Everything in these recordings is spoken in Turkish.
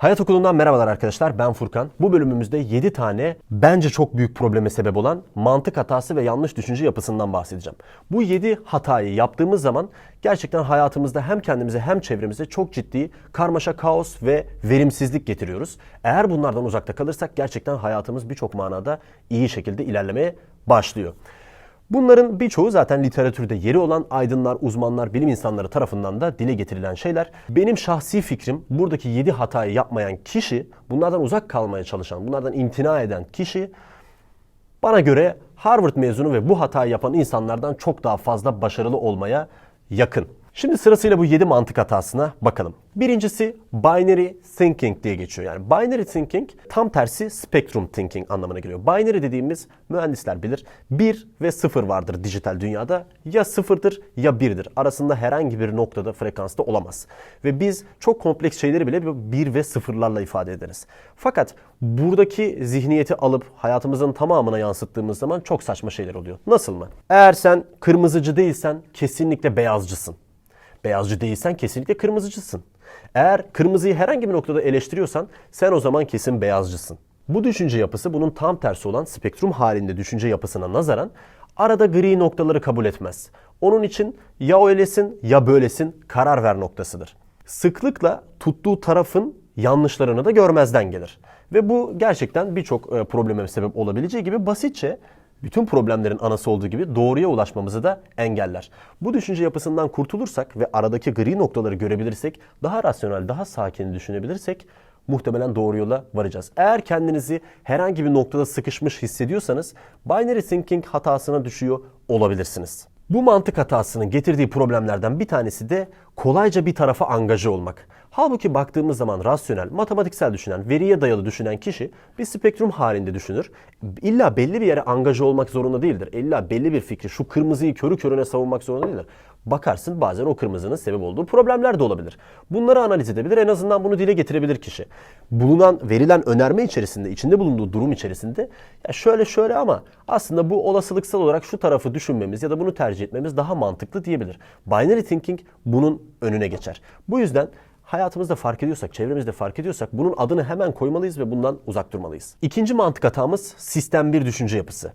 Hayat Okulu'ndan merhabalar arkadaşlar. Ben Furkan. Bu bölümümüzde 7 tane bence çok büyük probleme sebep olan mantık hatası ve yanlış düşünce yapısından bahsedeceğim. Bu 7 hatayı yaptığımız zaman gerçekten hayatımızda hem kendimize hem çevremize çok ciddi karmaşa, kaos ve verimsizlik getiriyoruz. Eğer bunlardan uzakta kalırsak gerçekten hayatımız birçok manada iyi şekilde ilerlemeye başlıyor. Bunların birçoğu zaten literatürde yeri olan aydınlar, uzmanlar, bilim insanları tarafından da dile getirilen şeyler. Benim şahsi fikrim buradaki 7 hatayı yapmayan kişi, bunlardan uzak kalmaya çalışan, bunlardan imtina eden kişi bana göre Harvard mezunu ve bu hatayı yapan insanlardan çok daha fazla başarılı olmaya yakın. Şimdi sırasıyla bu 7 mantık hatasına bakalım. Birincisi binary thinking diye geçiyor. Yani binary thinking tam tersi spectrum thinking anlamına geliyor. Binary dediğimiz mühendisler bilir 1 ve 0 vardır dijital dünyada. Ya 0'dır ya 1'dir. Arasında herhangi bir noktada frekansta olamaz. Ve biz çok kompleks şeyleri bile 1 ve 0'larla ifade ederiz. Fakat buradaki zihniyeti alıp hayatımızın tamamına yansıttığımız zaman çok saçma şeyler oluyor. Nasıl mı? Eğer sen kırmızıcı değilsen kesinlikle beyazcısın. Beyazcı değilsen kesinlikle kırmızıcısın. Eğer kırmızıyı herhangi bir noktada eleştiriyorsan sen o zaman kesin beyazcısın. Bu düşünce yapısı bunun tam tersi olan spektrum halinde düşünce yapısına nazaran arada gri noktaları kabul etmez. Onun için ya öylesin ya böylesin karar ver noktasıdır. Sıklıkla tuttuğu tarafın yanlışlarını da görmezden gelir. Ve bu gerçekten birçok e, probleme sebep olabileceği gibi basitçe bütün problemlerin anası olduğu gibi doğruya ulaşmamızı da engeller. Bu düşünce yapısından kurtulursak ve aradaki gri noktaları görebilirsek, daha rasyonel, daha sakin düşünebilirsek muhtemelen doğru yola varacağız. Eğer kendinizi herhangi bir noktada sıkışmış hissediyorsanız binary thinking hatasına düşüyor olabilirsiniz. Bu mantık hatasının getirdiği problemlerden bir tanesi de kolayca bir tarafa angaje olmak. Halbuki baktığımız zaman rasyonel, matematiksel düşünen, veriye dayalı düşünen kişi bir spektrum halinde düşünür. İlla belli bir yere angaje olmak zorunda değildir. İlla belli bir fikri, şu kırmızıyı körü körüne savunmak zorunda değildir. Bakarsın bazen o kırmızının sebep olduğu problemler de olabilir. Bunları analiz edebilir, en azından bunu dile getirebilir kişi. Bulunan, verilen önerme içerisinde, içinde bulunduğu durum içerisinde ya şöyle şöyle ama aslında bu olasılıksal olarak şu tarafı düşünmemiz ya da bunu tercih etmemiz daha mantıklı diyebilir. Binary thinking bunun önüne geçer. Bu yüzden hayatımızda fark ediyorsak, çevremizde fark ediyorsak bunun adını hemen koymalıyız ve bundan uzak durmalıyız. İkinci mantık hatamız sistem bir düşünce yapısı.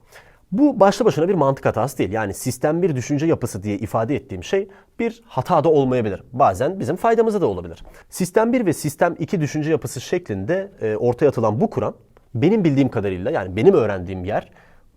Bu başlı başına bir mantık hatası değil. Yani sistem bir düşünce yapısı diye ifade ettiğim şey bir hata da olmayabilir. Bazen bizim faydamıza da olabilir. Sistem 1 ve sistem 2 düşünce yapısı şeklinde e, ortaya atılan bu kuram benim bildiğim kadarıyla yani benim öğrendiğim yer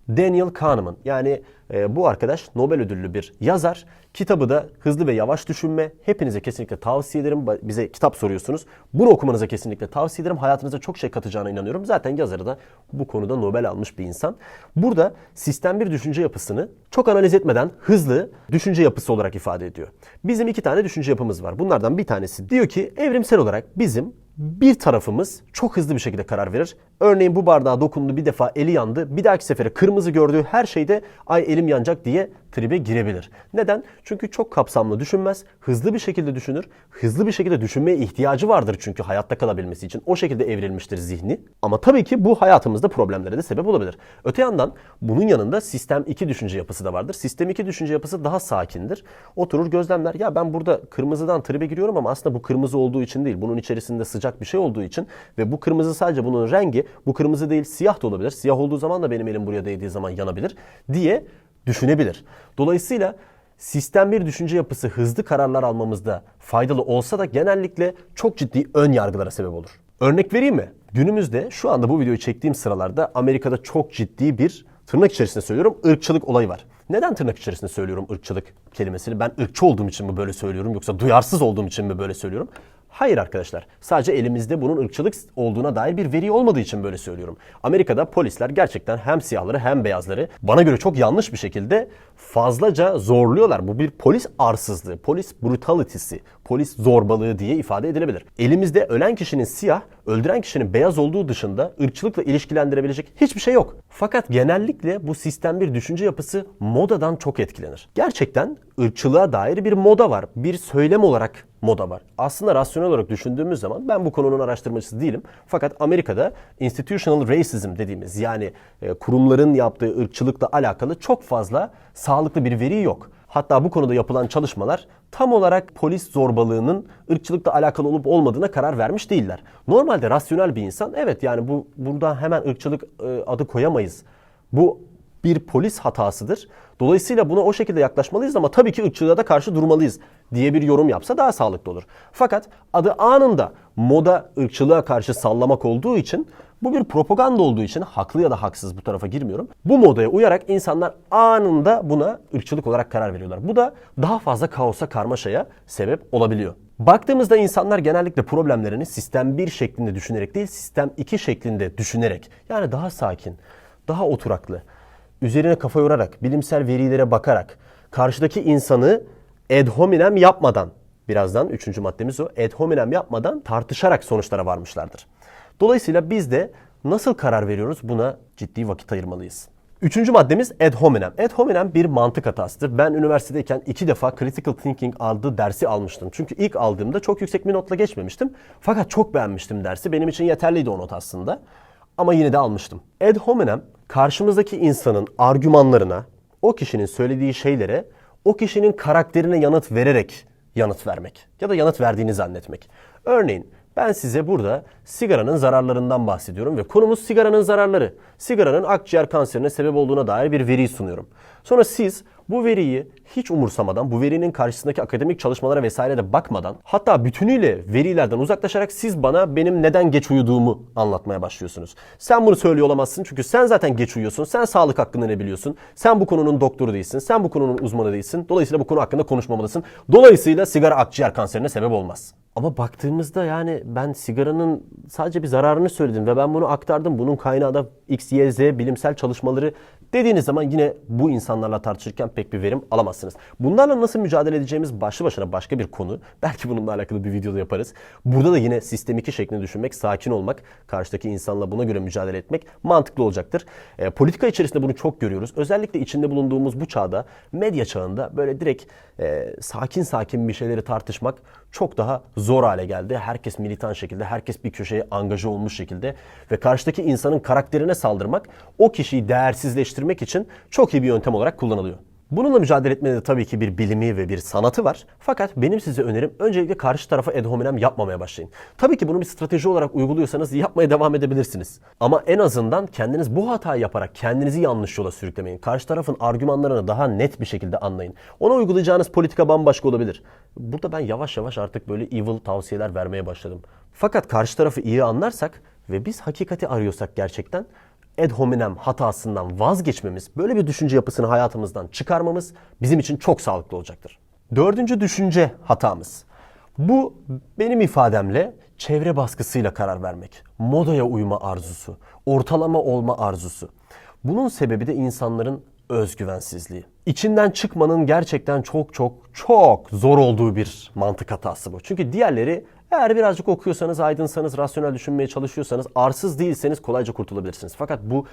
Daniel Kahneman yani e, bu arkadaş Nobel ödüllü bir yazar. Kitabı da Hızlı ve Yavaş Düşünme. Hepinize kesinlikle tavsiye ederim. Bize kitap soruyorsunuz. Bunu okumanıza kesinlikle tavsiye ederim. Hayatınıza çok şey katacağına inanıyorum. Zaten yazarı da bu konuda Nobel almış bir insan. Burada sistem bir düşünce yapısını çok analiz etmeden hızlı düşünce yapısı olarak ifade ediyor. Bizim iki tane düşünce yapımız var. Bunlardan bir tanesi diyor ki evrimsel olarak bizim bir tarafımız çok hızlı bir şekilde karar verir. Örneğin bu bardağa dokundu bir defa eli yandı. Bir dahaki sefere kırmızı gördüğü her şeyde ay elim yanacak diye tribe girebilir. Neden? Çünkü çok kapsamlı düşünmez, hızlı bir şekilde düşünür. Hızlı bir şekilde düşünmeye ihtiyacı vardır çünkü hayatta kalabilmesi için. O şekilde evrilmiştir zihni. Ama tabii ki bu hayatımızda problemlere de sebep olabilir. Öte yandan bunun yanında sistem 2 düşünce yapısı da vardır. Sistem 2 düşünce yapısı daha sakindir. Oturur gözlemler. Ya ben burada kırmızıdan tribe giriyorum ama aslında bu kırmızı olduğu için değil. Bunun içerisinde sıcak bir şey olduğu için ve bu kırmızı sadece bunun rengi. Bu kırmızı değil siyah da olabilir. Siyah olduğu zaman da benim elim buraya değdiği zaman yanabilir diye düşünebilir. Dolayısıyla sistem bir düşünce yapısı hızlı kararlar almamızda faydalı olsa da genellikle çok ciddi ön yargılara sebep olur. Örnek vereyim mi? Günümüzde şu anda bu videoyu çektiğim sıralarda Amerika'da çok ciddi bir tırnak içerisinde söylüyorum ırkçılık olayı var. Neden tırnak içerisinde söylüyorum ırkçılık kelimesini? Ben ırkçı olduğum için mi böyle söylüyorum yoksa duyarsız olduğum için mi böyle söylüyorum? Hayır arkadaşlar. Sadece elimizde bunun ırkçılık olduğuna dair bir veri olmadığı için böyle söylüyorum. Amerika'da polisler gerçekten hem siyahları hem beyazları bana göre çok yanlış bir şekilde fazlaca zorluyorlar. Bu bir polis arsızlığı, polis brutality'si, polis zorbalığı diye ifade edilebilir. Elimizde ölen kişinin siyah, öldüren kişinin beyaz olduğu dışında ırkçılıkla ilişkilendirebilecek hiçbir şey yok. Fakat genellikle bu sistem bir düşünce yapısı modadan çok etkilenir. Gerçekten ırkçılığa dair bir moda var. Bir söylem olarak moda var. Aslında rasyonel olarak düşündüğümüz zaman ben bu konunun araştırmacısı değilim. Fakat Amerika'da institutional racism dediğimiz yani e, kurumların yaptığı ırkçılıkla alakalı çok fazla sağlıklı bir veri yok. Hatta bu konuda yapılan çalışmalar tam olarak polis zorbalığının ırkçılıkla alakalı olup olmadığına karar vermiş değiller. Normalde rasyonel bir insan evet yani bu burada hemen ırkçılık e, adı koyamayız. Bu bir polis hatasıdır. Dolayısıyla buna o şekilde yaklaşmalıyız ama tabii ki ırkçılığa da karşı durmalıyız diye bir yorum yapsa daha sağlıklı olur. Fakat adı anında moda ırkçılığa karşı sallamak olduğu için bu bir propaganda olduğu için haklı ya da haksız bu tarafa girmiyorum. Bu modaya uyarak insanlar anında buna ırkçılık olarak karar veriyorlar. Bu da daha fazla kaosa karmaşaya sebep olabiliyor. Baktığımızda insanlar genellikle problemlerini sistem 1 şeklinde düşünerek değil sistem 2 şeklinde düşünerek yani daha sakin, daha oturaklı, üzerine kafa yorarak, bilimsel verilere bakarak, karşıdaki insanı ad hominem yapmadan, birazdan üçüncü maddemiz o, ad hominem yapmadan tartışarak sonuçlara varmışlardır. Dolayısıyla biz de nasıl karar veriyoruz buna ciddi vakit ayırmalıyız. Üçüncü maddemiz ad hominem. Ad hominem bir mantık hatasıdır. Ben üniversitedeyken iki defa critical thinking adlı dersi almıştım. Çünkü ilk aldığımda çok yüksek bir notla geçmemiştim. Fakat çok beğenmiştim dersi. Benim için yeterliydi o not aslında. Ama yine de almıştım. Ad hominem karşımızdaki insanın argümanlarına, o kişinin söylediği şeylere, o kişinin karakterine yanıt vererek yanıt vermek ya da yanıt verdiğini zannetmek. Örneğin ben size burada sigaranın zararlarından bahsediyorum ve konumuz sigaranın zararları. Sigaranın akciğer kanserine sebep olduğuna dair bir veri sunuyorum. Sonra siz bu veriyi hiç umursamadan, bu verinin karşısındaki akademik çalışmalara vesaire de bakmadan, hatta bütünüyle verilerden uzaklaşarak siz bana benim neden geç uyuduğumu anlatmaya başlıyorsunuz. Sen bunu söylüyor olamazsın çünkü sen zaten geç uyuyorsun, sen sağlık hakkında ne biliyorsun, sen bu konunun doktoru değilsin, sen bu konunun uzmanı değilsin, dolayısıyla bu konu hakkında konuşmamalısın. Dolayısıyla sigara akciğer kanserine sebep olmaz. Ama baktığımızda yani ben sigaranın sadece bir zararını söyledim ve ben bunu aktardım. Bunun kaynağı da X, Y, Z bilimsel çalışmaları dediğiniz zaman yine bu insanlarla tartışırken pek bir verim alamazsınız. Bunlarla nasıl mücadele edeceğimiz başlı başına başka bir konu. Belki bununla alakalı bir videoda yaparız. Burada da yine sistem 2 şeklinde düşünmek, sakin olmak, karşıdaki insanla buna göre mücadele etmek mantıklı olacaktır. E, politika içerisinde bunu çok görüyoruz. Özellikle içinde bulunduğumuz bu çağda, medya çağında böyle direkt e, sakin sakin bir şeyleri tartışmak çok daha zor hale geldi. Herkes militan şekilde, herkes bir köşeye angaja olmuş şekilde ve karşıdaki insanın karakterine saldırmak o kişiyi değersizleştirmek için çok iyi bir yöntem olarak kullanılıyor. Bununla mücadele etmenin de tabii ki bir bilimi ve bir sanatı var. Fakat benim size önerim öncelikle karşı tarafa ad hominem yapmamaya başlayın. Tabii ki bunu bir strateji olarak uyguluyorsanız yapmaya devam edebilirsiniz. Ama en azından kendiniz bu hatayı yaparak kendinizi yanlış yola sürüklemeyin. Karşı tarafın argümanlarını daha net bir şekilde anlayın. Ona uygulayacağınız politika bambaşka olabilir. Burada ben yavaş yavaş artık böyle evil tavsiyeler vermeye başladım. Fakat karşı tarafı iyi anlarsak ve biz hakikati arıyorsak gerçekten ad hominem hatasından vazgeçmemiz, böyle bir düşünce yapısını hayatımızdan çıkarmamız bizim için çok sağlıklı olacaktır. Dördüncü düşünce hatamız. Bu benim ifademle çevre baskısıyla karar vermek. Modaya uyma arzusu, ortalama olma arzusu. Bunun sebebi de insanların özgüvensizliği. İçinden çıkmanın gerçekten çok çok çok zor olduğu bir mantık hatası bu. Çünkü diğerleri eğer birazcık okuyorsanız, aydınsanız, rasyonel düşünmeye çalışıyorsanız, arsız değilseniz kolayca kurtulabilirsiniz. Fakat bu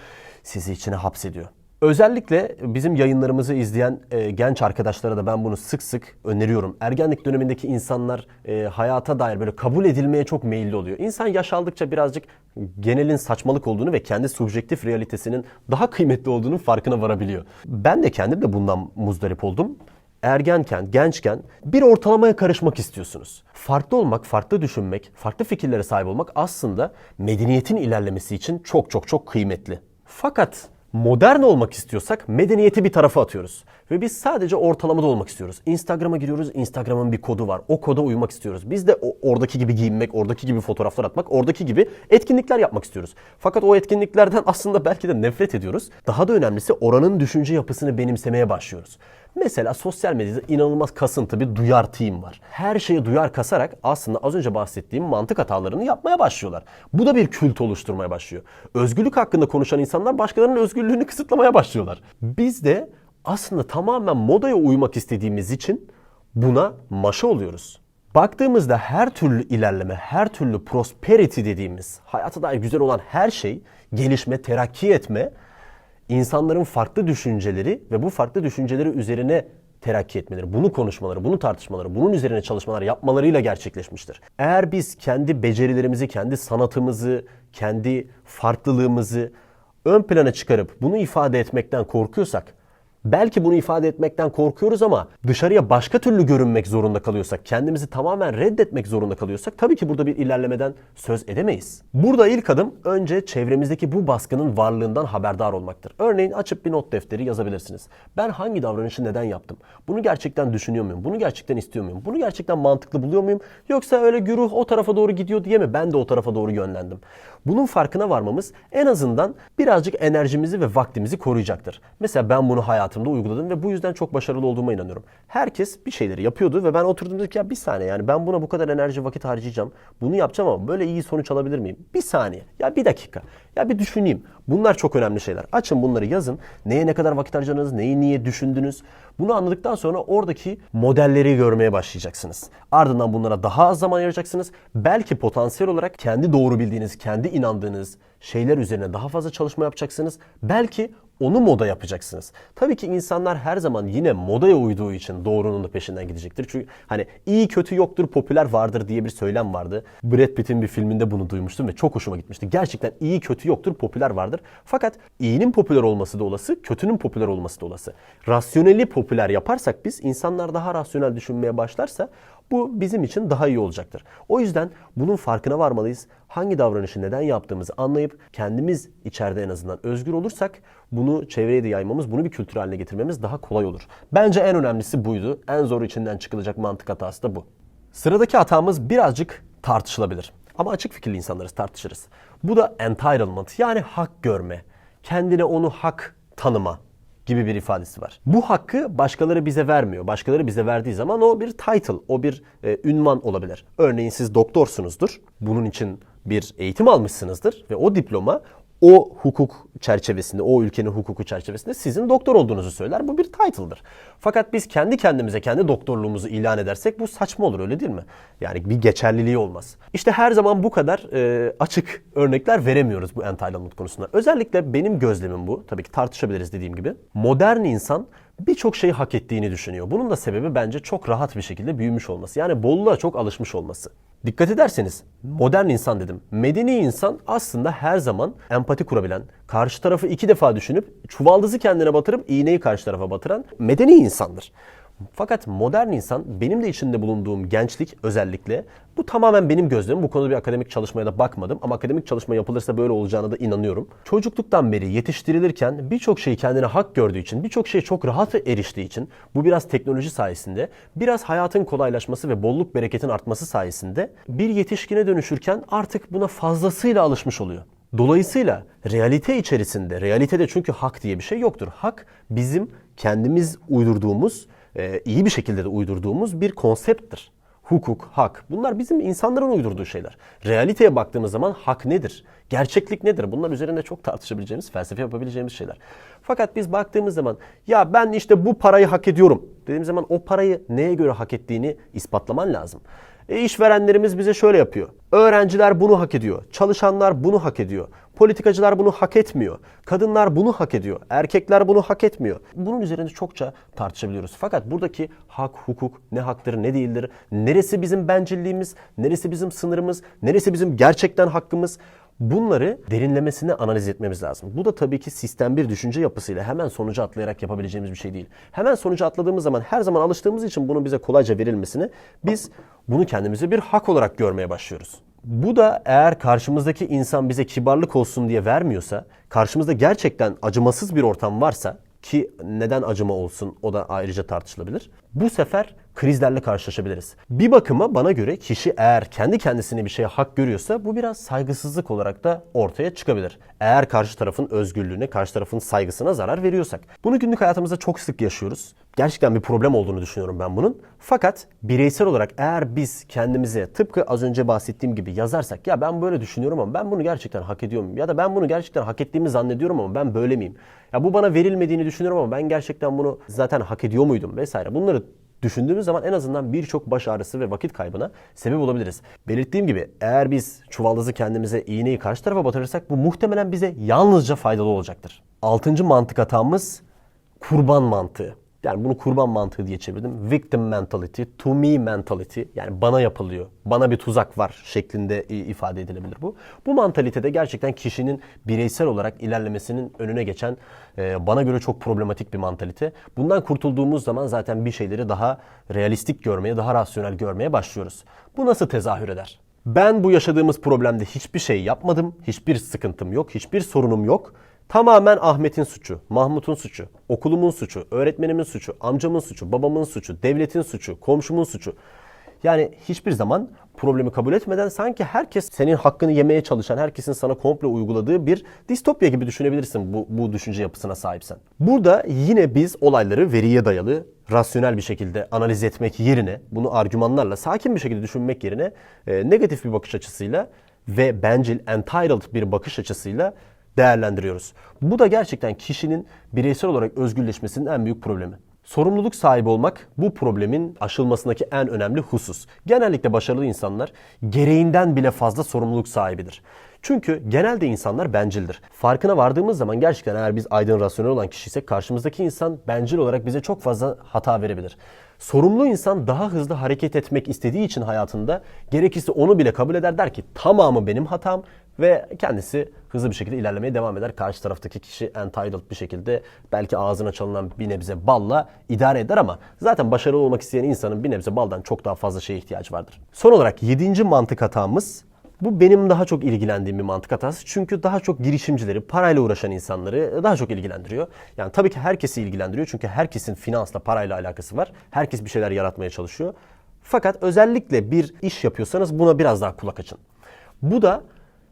sizi içine hapsediyor. Özellikle bizim yayınlarımızı izleyen e, genç arkadaşlara da ben bunu sık sık öneriyorum. Ergenlik dönemindeki insanlar e, hayata dair böyle kabul edilmeye çok meyilli oluyor. İnsan yaş aldıkça birazcık genelin saçmalık olduğunu ve kendi subjektif realitesinin daha kıymetli olduğunun farkına varabiliyor. Ben de kendim de bundan muzdarip oldum ergenken, gençken bir ortalamaya karışmak istiyorsunuz. Farklı olmak, farklı düşünmek, farklı fikirlere sahip olmak aslında medeniyetin ilerlemesi için çok çok çok kıymetli. Fakat modern olmak istiyorsak medeniyeti bir tarafa atıyoruz. Ve biz sadece ortalamada olmak istiyoruz. Instagram'a giriyoruz. Instagram'ın bir kodu var. O koda uymak istiyoruz. Biz de oradaki gibi giyinmek, oradaki gibi fotoğraflar atmak, oradaki gibi etkinlikler yapmak istiyoruz. Fakat o etkinliklerden aslında belki de nefret ediyoruz. Daha da önemlisi oranın düşünce yapısını benimsemeye başlıyoruz. Mesela sosyal medyada inanılmaz kasıntı bir duyar team var. Her şeye duyar kasarak aslında az önce bahsettiğim mantık hatalarını yapmaya başlıyorlar. Bu da bir kült oluşturmaya başlıyor. Özgürlük hakkında konuşan insanlar başkalarının özgürlüğünü kısıtlamaya başlıyorlar. Biz de aslında tamamen modaya uymak istediğimiz için buna maşa oluyoruz. Baktığımızda her türlü ilerleme, her türlü prosperity dediğimiz hayata dair güzel olan her şey, gelişme, terakki etme insanların farklı düşünceleri ve bu farklı düşünceleri üzerine terakki etmeleri, bunu konuşmaları, bunu tartışmaları, bunun üzerine çalışmalar yapmalarıyla gerçekleşmiştir. Eğer biz kendi becerilerimizi, kendi sanatımızı, kendi farklılığımızı ön plana çıkarıp bunu ifade etmekten korkuyorsak Belki bunu ifade etmekten korkuyoruz ama dışarıya başka türlü görünmek zorunda kalıyorsak, kendimizi tamamen reddetmek zorunda kalıyorsak tabii ki burada bir ilerlemeden söz edemeyiz. Burada ilk adım önce çevremizdeki bu baskının varlığından haberdar olmaktır. Örneğin açıp bir not defteri yazabilirsiniz. Ben hangi davranışı neden yaptım? Bunu gerçekten düşünüyor muyum? Bunu gerçekten istiyor muyum? Bunu gerçekten mantıklı buluyor muyum? Yoksa öyle güruh o tarafa doğru gidiyor diye mi ben de o tarafa doğru yönlendim? Bunun farkına varmamız en azından birazcık enerjimizi ve vaktimizi koruyacaktır. Mesela ben bunu hayatımda uyguladım ve bu yüzden çok başarılı olduğuma inanıyorum. Herkes bir şeyleri yapıyordu ve ben oturdum dedim ki ya bir saniye yani ben buna bu kadar enerji vakit harcayacağım. Bunu yapacağım ama böyle iyi sonuç alabilir miyim? Bir saniye. Ya bir dakika. Ya bir düşüneyim. Bunlar çok önemli şeyler. Açın bunları yazın. Neye ne kadar vakit harcadınız? Neyi niye düşündünüz? Bunu anladıktan sonra oradaki modelleri görmeye başlayacaksınız. Ardından bunlara daha az zaman ayıracaksınız. Belki potansiyel olarak kendi doğru bildiğiniz, kendi inandığınız şeyler üzerine daha fazla çalışma yapacaksınız. Belki onu moda yapacaksınız. Tabii ki insanlar her zaman yine modaya uyduğu için doğrunun da peşinden gidecektir. Çünkü hani iyi kötü yoktur, popüler vardır diye bir söylem vardı. Brad Pitt'in bir filminde bunu duymuştum ve çok hoşuma gitmişti. Gerçekten iyi kötü yoktur, popüler vardır. Fakat iyinin popüler olması da olası, kötünün popüler olması da olası. Rasyoneli popüler yaparsak biz insanlar daha rasyonel düşünmeye başlarsa bu bizim için daha iyi olacaktır. O yüzden bunun farkına varmalıyız. Hangi davranışı neden yaptığımızı anlayıp kendimiz içeride en azından özgür olursak bunu çevreye de yaymamız, bunu bir kültür haline getirmemiz daha kolay olur. Bence en önemlisi buydu. En zor içinden çıkılacak mantık hatası da bu. Sıradaki hatamız birazcık tartışılabilir. Ama açık fikirli insanlarız tartışırız. Bu da entitlement yani hak görme. Kendine onu hak tanıma gibi bir ifadesi var. Bu hakkı başkaları bize vermiyor. Başkaları bize verdiği zaman o bir title, o bir e, ünvan olabilir. Örneğin siz doktorsunuzdur. Bunun için bir eğitim almışsınızdır ve o diploma o hukuk çerçevesinde, o ülkenin hukuku çerçevesinde sizin doktor olduğunuzu söyler. Bu bir title'dır. Fakat biz kendi kendimize kendi doktorluğumuzu ilan edersek bu saçma olur öyle değil mi? Yani bir geçerliliği olmaz. İşte her zaman bu kadar e, açık örnekler veremiyoruz bu entitlement konusunda. Özellikle benim gözlemim bu. Tabii ki tartışabiliriz dediğim gibi. Modern insan birçok şeyi hak ettiğini düşünüyor. Bunun da sebebi bence çok rahat bir şekilde büyümüş olması. Yani bolluğa çok alışmış olması. Dikkat ederseniz modern insan dedim. Medeni insan aslında her zaman empati kurabilen, karşı tarafı iki defa düşünüp çuvaldızı kendine batırıp iğneyi karşı tarafa batıran medeni insandır. Fakat modern insan benim de içinde bulunduğum gençlik özellikle bu tamamen benim gözlemim. Bu konuda bir akademik çalışmaya da bakmadım ama akademik çalışma yapılırsa böyle olacağına da inanıyorum. Çocukluktan beri yetiştirilirken birçok şeyi kendine hak gördüğü için, birçok şeye çok rahat eriştiği için bu biraz teknoloji sayesinde, biraz hayatın kolaylaşması ve bolluk bereketin artması sayesinde bir yetişkine dönüşürken artık buna fazlasıyla alışmış oluyor. Dolayısıyla realite içerisinde, realitede çünkü hak diye bir şey yoktur. Hak bizim kendimiz uydurduğumuz, e, iyi bir şekilde de uydurduğumuz bir konsepttir. Hukuk, hak bunlar bizim insanların uydurduğu şeyler. Realiteye baktığımız zaman hak nedir? Gerçeklik nedir? Bunlar üzerinde çok tartışabileceğimiz, felsefe yapabileceğimiz şeyler. Fakat biz baktığımız zaman ya ben işte bu parayı hak ediyorum dediğim zaman o parayı neye göre hak ettiğini ispatlaman lazım. E işverenlerimiz bize şöyle yapıyor. Öğrenciler bunu hak ediyor. Çalışanlar bunu hak ediyor. Politikacılar bunu hak etmiyor. Kadınlar bunu hak ediyor. Erkekler bunu hak etmiyor. Bunun üzerinde çokça tartışabiliyoruz. Fakat buradaki hak, hukuk ne haktır, ne değildir? Neresi bizim bencilliğimiz? Neresi bizim sınırımız? Neresi bizim gerçekten hakkımız? Bunları derinlemesine analiz etmemiz lazım. Bu da tabii ki sistem bir düşünce yapısıyla hemen sonuca atlayarak yapabileceğimiz bir şey değil. Hemen sonuca atladığımız zaman her zaman alıştığımız için bunun bize kolayca verilmesini biz bunu kendimize bir hak olarak görmeye başlıyoruz. Bu da eğer karşımızdaki insan bize kibarlık olsun diye vermiyorsa, karşımızda gerçekten acımasız bir ortam varsa ki neden acıma olsun o da ayrıca tartışılabilir. Bu sefer krizlerle karşılaşabiliriz. Bir bakıma bana göre kişi eğer kendi kendisine bir şeye hak görüyorsa bu biraz saygısızlık olarak da ortaya çıkabilir. Eğer karşı tarafın özgürlüğüne, karşı tarafın saygısına zarar veriyorsak. Bunu günlük hayatımızda çok sık yaşıyoruz. Gerçekten bir problem olduğunu düşünüyorum ben bunun. Fakat bireysel olarak eğer biz kendimize tıpkı az önce bahsettiğim gibi yazarsak ya ben böyle düşünüyorum ama ben bunu gerçekten hak ediyor muyum? Ya da ben bunu gerçekten hak ettiğimi zannediyorum ama ben böyle miyim? Ya bu bana verilmediğini düşünüyorum ama ben gerçekten bunu zaten hak ediyor muydum vesaire. Bunları düşündüğümüz zaman en azından birçok baş ağrısı ve vakit kaybına sebep olabiliriz. Belirttiğim gibi eğer biz çuvaldızı kendimize iğneyi karşı tarafa batırırsak bu muhtemelen bize yalnızca faydalı olacaktır. Altıncı mantık hatamız kurban mantığı. Yani bunu kurban mantığı diye çevirdim. Victim mentality, to me mentality. Yani bana yapılıyor, bana bir tuzak var şeklinde ifade edilebilir bu. Bu mantalitede gerçekten kişinin bireysel olarak ilerlemesinin önüne geçen e, bana göre çok problematik bir mantalite. Bundan kurtulduğumuz zaman zaten bir şeyleri daha realistik görmeye, daha rasyonel görmeye başlıyoruz. Bu nasıl tezahür eder? Ben bu yaşadığımız problemde hiçbir şey yapmadım, hiçbir sıkıntım yok, hiçbir sorunum yok. Tamamen Ahmet'in suçu, Mahmut'un suçu, okulumun suçu, öğretmenimin suçu, amcamın suçu, babamın suçu, devletin suçu, komşumun suçu. Yani hiçbir zaman problemi kabul etmeden sanki herkes senin hakkını yemeye çalışan, herkesin sana komple uyguladığı bir distopya gibi düşünebilirsin bu, bu düşünce yapısına sahipsen. Burada yine biz olayları veriye dayalı, rasyonel bir şekilde analiz etmek yerine, bunu argümanlarla sakin bir şekilde düşünmek yerine e, negatif bir bakış açısıyla ve bencil, entitled bir bakış açısıyla değerlendiriyoruz. Bu da gerçekten kişinin bireysel olarak özgürleşmesinin en büyük problemi. Sorumluluk sahibi olmak bu problemin aşılmasındaki en önemli husus. Genellikle başarılı insanlar gereğinden bile fazla sorumluluk sahibidir. Çünkü genelde insanlar bencildir. Farkına vardığımız zaman gerçekten eğer biz aydın rasyonel olan kişiysek karşımızdaki insan bencil olarak bize çok fazla hata verebilir. Sorumlu insan daha hızlı hareket etmek istediği için hayatında gerekirse onu bile kabul eder der ki tamamı benim hatam ve kendisi hızlı bir şekilde ilerlemeye devam eder. Karşı taraftaki kişi entitled bir şekilde belki ağzına çalınan bir nebze balla idare eder ama zaten başarılı olmak isteyen insanın bir nebze baldan çok daha fazla şeye ihtiyacı vardır. Son olarak yedinci mantık hatamız bu benim daha çok ilgilendiğim bir mantık hatası. Çünkü daha çok girişimcileri, parayla uğraşan insanları daha çok ilgilendiriyor. Yani tabii ki herkesi ilgilendiriyor. Çünkü herkesin finansla, parayla alakası var. Herkes bir şeyler yaratmaya çalışıyor. Fakat özellikle bir iş yapıyorsanız buna biraz daha kulak açın. Bu da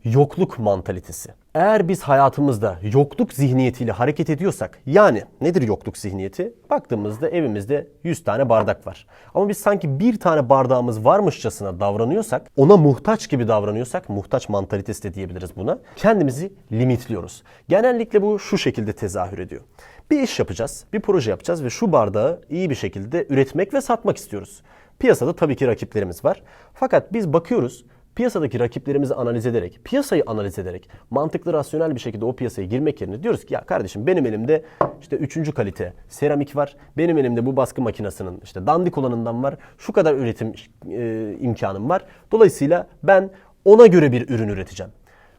yokluk mantalitesi. Eğer biz hayatımızda yokluk zihniyetiyle hareket ediyorsak, yani nedir yokluk zihniyeti? Baktığımızda evimizde 100 tane bardak var. Ama biz sanki bir tane bardağımız varmışçasına davranıyorsak, ona muhtaç gibi davranıyorsak, muhtaç mantalitesi de diyebiliriz buna, kendimizi limitliyoruz. Genellikle bu şu şekilde tezahür ediyor. Bir iş yapacağız, bir proje yapacağız ve şu bardağı iyi bir şekilde üretmek ve satmak istiyoruz. Piyasada tabii ki rakiplerimiz var. Fakat biz bakıyoruz, piyasadaki rakiplerimizi analiz ederek, piyasayı analiz ederek, mantıklı, rasyonel bir şekilde o piyasaya girmek yerine diyoruz ki ya kardeşim benim elimde işte üçüncü kalite seramik var. Benim elimde bu baskı makinesinin işte dandik olanından var. Şu kadar üretim e, imkanım var. Dolayısıyla ben ona göre bir ürün üreteceğim.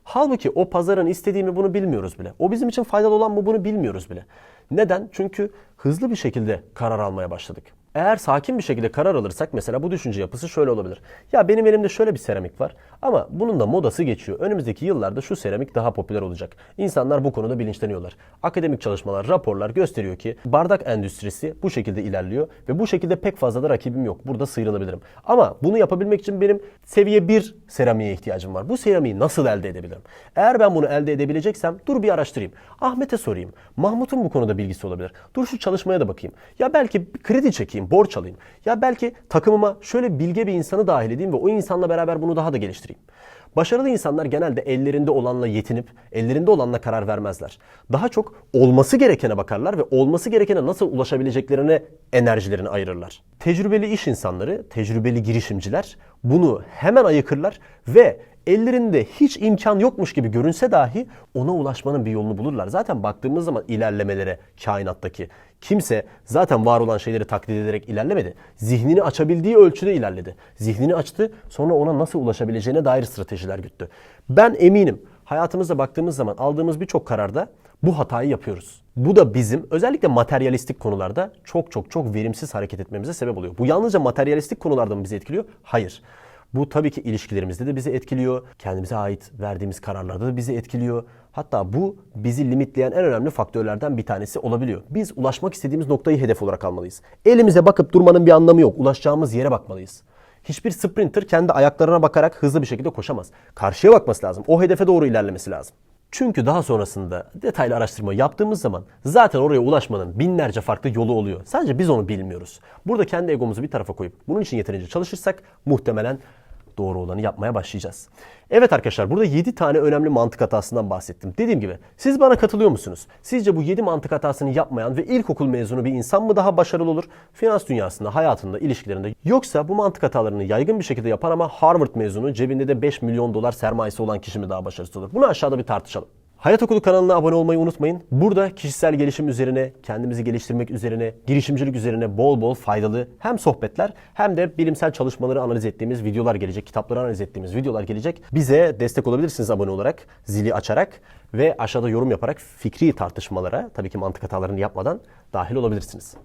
Halbuki o pazarın istediği mi bunu bilmiyoruz bile. O bizim için faydalı olan mı bunu bilmiyoruz bile. Neden? Çünkü hızlı bir şekilde karar almaya başladık. Eğer sakin bir şekilde karar alırsak mesela bu düşünce yapısı şöyle olabilir. Ya benim elimde şöyle bir seramik var ama bunun da modası geçiyor. Önümüzdeki yıllarda şu seramik daha popüler olacak. İnsanlar bu konuda bilinçleniyorlar. Akademik çalışmalar, raporlar gösteriyor ki bardak endüstrisi bu şekilde ilerliyor ve bu şekilde pek fazla da rakibim yok. Burada sıyrılabilirim. Ama bunu yapabilmek için benim seviye 1 seramiğe ihtiyacım var. Bu seramiği nasıl elde edebilirim? Eğer ben bunu elde edebileceksem dur bir araştırayım. Ahmet'e sorayım. Mahmut'un bu konuda bilgisi olabilir. Dur şu çalışmaya da bakayım. Ya belki kredi çekeyim, borç alayım. Ya belki takımıma şöyle bilge bir insanı dahil edeyim ve o insanla beraber bunu daha da geliştireyim. Başarılı insanlar genelde ellerinde olanla yetinip ellerinde olanla karar vermezler. Daha çok olması gerekene bakarlar ve olması gerekene nasıl ulaşabileceklerine enerjilerini ayırırlar. Tecrübeli iş insanları, tecrübeli girişimciler bunu hemen ayıkırlar ve ellerinde hiç imkan yokmuş gibi görünse dahi ona ulaşmanın bir yolunu bulurlar. Zaten baktığımız zaman ilerlemelere kainattaki kimse zaten var olan şeyleri taklit ederek ilerlemedi. Zihnini açabildiği ölçüde ilerledi. Zihnini açtı sonra ona nasıl ulaşabileceğine dair stratejiler güttü. Ben eminim hayatımızda baktığımız zaman aldığımız birçok kararda bu hatayı yapıyoruz. Bu da bizim özellikle materyalistik konularda çok çok çok verimsiz hareket etmemize sebep oluyor. Bu yalnızca materyalistik konularda mı bizi etkiliyor? Hayır. Bu tabii ki ilişkilerimizde de bizi etkiliyor. Kendimize ait verdiğimiz kararlarda da bizi etkiliyor. Hatta bu bizi limitleyen en önemli faktörlerden bir tanesi olabiliyor. Biz ulaşmak istediğimiz noktayı hedef olarak almalıyız. Elimize bakıp durmanın bir anlamı yok. Ulaşacağımız yere bakmalıyız. Hiçbir sprinter kendi ayaklarına bakarak hızlı bir şekilde koşamaz. Karşıya bakması lazım. O hedefe doğru ilerlemesi lazım. Çünkü daha sonrasında detaylı araştırma yaptığımız zaman zaten oraya ulaşmanın binlerce farklı yolu oluyor. Sadece biz onu bilmiyoruz. Burada kendi egomuzu bir tarafa koyup bunun için yeterince çalışırsak muhtemelen doğru olanı yapmaya başlayacağız. Evet arkadaşlar burada 7 tane önemli mantık hatasından bahsettim. Dediğim gibi siz bana katılıyor musunuz? Sizce bu 7 mantık hatasını yapmayan ve ilkokul mezunu bir insan mı daha başarılı olur? Finans dünyasında, hayatında, ilişkilerinde. Yoksa bu mantık hatalarını yaygın bir şekilde yapan ama Harvard mezunu cebinde de 5 milyon dolar sermayesi olan kişi mi daha başarısız olur? Bunu aşağıda bir tartışalım. Hayat Okulu kanalına abone olmayı unutmayın. Burada kişisel gelişim üzerine, kendimizi geliştirmek üzerine, girişimcilik üzerine bol bol faydalı hem sohbetler hem de bilimsel çalışmaları analiz ettiğimiz videolar gelecek, kitapları analiz ettiğimiz videolar gelecek. Bize destek olabilirsiniz abone olarak, zili açarak ve aşağıda yorum yaparak fikri tartışmalara, tabii ki mantık hatalarını yapmadan dahil olabilirsiniz.